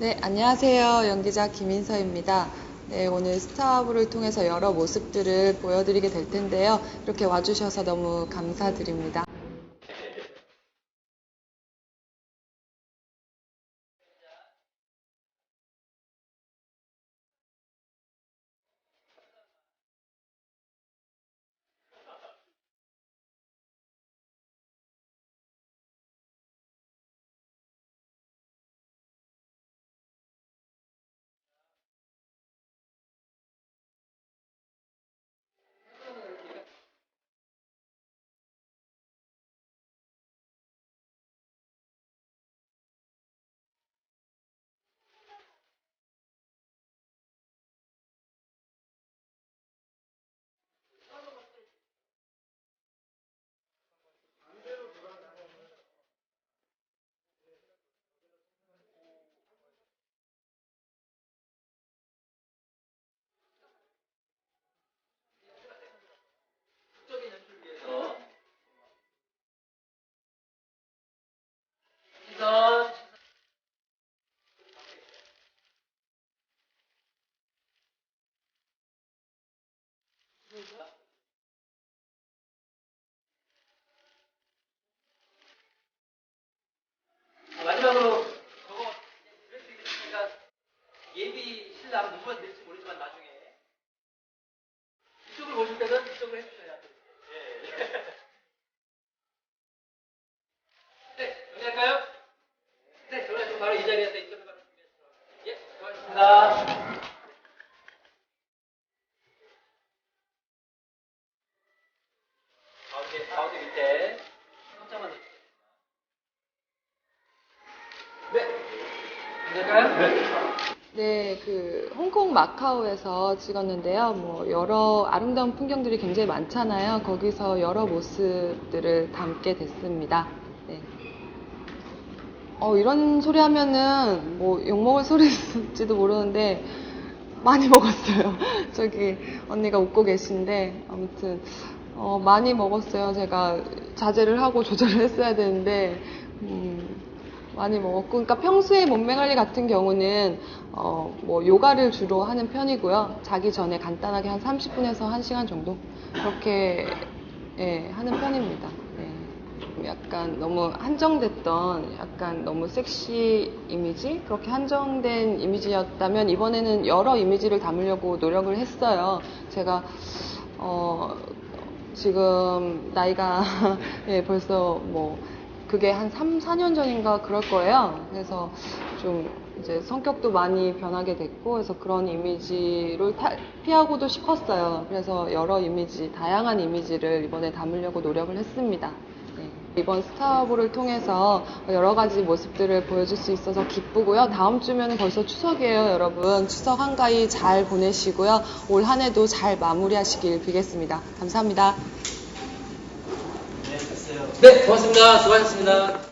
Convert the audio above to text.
네, 안녕하세요. 연기자 김인서입니다. 네, 오늘 스타브를 통해서 여러 모습들을 보여드리게 될 텐데요. 이렇게 와주셔서 너무 감사드립니다. 시선 자, 마지막으로 저거 드릴 수 있으니까 예비 신랑 누구가 될지 모르지만 나중에 이쪽을 보실 때는 이쪽을 해주셔야 돼요. 예. 네, 정리할까요? 네, 저는 바로 이 자리에서 인터뷰 받을 준비했습니다. 예, 고맙습니다. 가운데, 가운데 밑에 한장만 넣어주세요. 네. 정리할까요? 네, 그 홍콩 마카오에서 찍었는데요. 뭐 여러 아름다운 풍경들이 굉장히 많잖아요. 거기서 여러 모습들을 담게 됐습니다. 네. 어, 이런 소리 하면은 뭐 욕먹을 소리일지도 모르는데 많이 먹었어요. 저기 언니가 웃고 계신데 아무튼 어, 많이 먹었어요. 제가 자제를 하고 조절을 했어야 되는데 음, 많이 먹었고, 그러니까 평소에 몸매 관리 같은 경우는 어, 뭐 요가를 주로 하는 편이고요. 자기 전에 간단하게 한 30분에서 1시간 정도 그렇게 예, 하는 편입니다. 예. 약간 너무 한정됐던 약간 너무 섹시 이미지 그렇게 한정된 이미지였다면 이번에는 여러 이미지를 담으려고 노력을 했어요. 제가 어, 지금 나이가 예, 벌써 뭐 그게 한 3, 4년 전인가 그럴 거예요. 그래서 좀 이제 성격도 많이 변하게 됐고, 그래서 그런 이미지를 타- 피하고도 싶었어요. 그래서 여러 이미지, 다양한 이미지를 이번에 담으려고 노력을 했습니다. 네. 이번 스타워를 통해서 여러 가지 모습들을 보여줄 수 있어서 기쁘고요. 다음 주면 벌써 추석이에요, 여러분. 추석 한가위 잘 보내시고요. 올 한 해도 잘 마무리하시길 빌겠습니다. 감사합니다. 네, 고맙습니다. 수고하셨습니다.